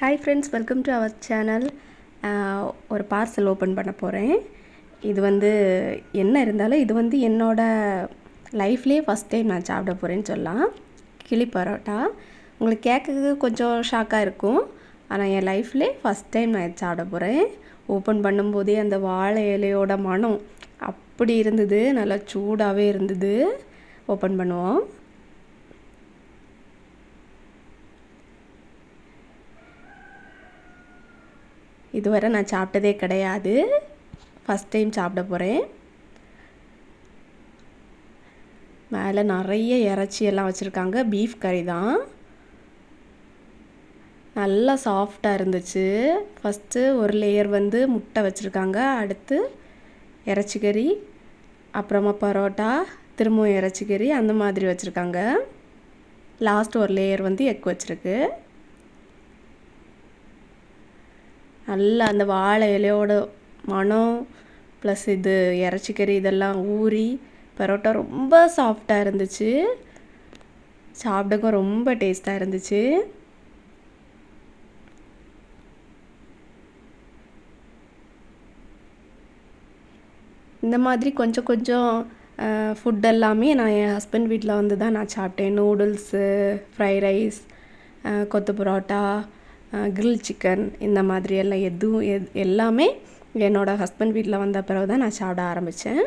Hi friends welcome to our channel ஒரு parcel open பண்ண போகிறேன் இது வந்து என்ன இருந்தாலும் இது வந்து என்னோடய லைஃப்லேயே ஃபஸ்ட் டைம் நான் சாப்பிட போகிறேன்னு சொல்லலாம். கிளி பரோட்டா. உங்களுக்கு கேட்கறது கொஞ்சம் ஷாக்காக இருக்கும். ஆனால் என் லைஃப்லேயே ஃபஸ்ட் டைம் நான் சாப்பிட போகிறேன் ஓப்பன் பண்ணும்போதே அந்த வாழை இலையோட மனம் அப்படி இருந்தது. நல்லா சூடாகவே இருந்தது. ஓப்பன் பண்ணுவோம். இதுவரை நான் சாப்பிட்டதே கிடையாது. ஃபஸ்ட் டைம் சாப்பிட போகிறேன் மேலே நிறைய இறைச்சி எல்லாம் வச்சுருக்காங்க. பீஃப் கறி தான். நல்லா சாஃப்டாக இருந்துச்சு. ஃபஸ்ட்டு ஒரு லேயர் வந்து முட்டை வச்சுருக்காங்க. அடுத்து இறைச்சி கறி அப்புறமா பரோட்டா திரும்பவும் இறைச்சி கறி அந்த மாதிரி வச்சுருக்காங்க. லாஸ்ட் ஒரு லேயர் வந்து எக் வச்சுருக்கு. நல்லா அந்த வாழை இலையோட மனம் ப்ளஸ் இது இறச்சிக்கறி இதெல்லாம் ஊறி பரோட்டா ரொம்ப சாஃப்டாக இருந்துச்சு. சாப்பிடக்கும் ரொம்ப டேஸ்ட்டாக இருந்துச்சு. இந்த மாதிரி கொஞ்சம் கொஞ்சம் ஃபுட் எல்லாமே நான் என் ஹஸ்பண்ட் வீட்டில் வந்து தான் நான் சாப்பிட்டேன். நூடுல்ஸு ஃப்ரைட் ரைஸ் கொத்து பரோட்டா கிரில் சிக்கன் இந்த மாதிரி எல்லாம் எதுவும் எது எல்லாமே என்னோடய ஹஸ்பண்ட் வீட்டில் வந்த பிறகு தான் நான் சாப்பிட ஆரம்பித்தேன்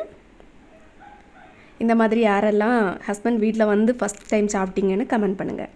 இந்த மாதிரி யாரெல்லாம் ஹஸ்பண்ட் வீட்டில் வந்து ஃபஸ்ட் டைம் சாப்பிட்டீங்கன்னு கமெண்ட் பண்ணுங்கள்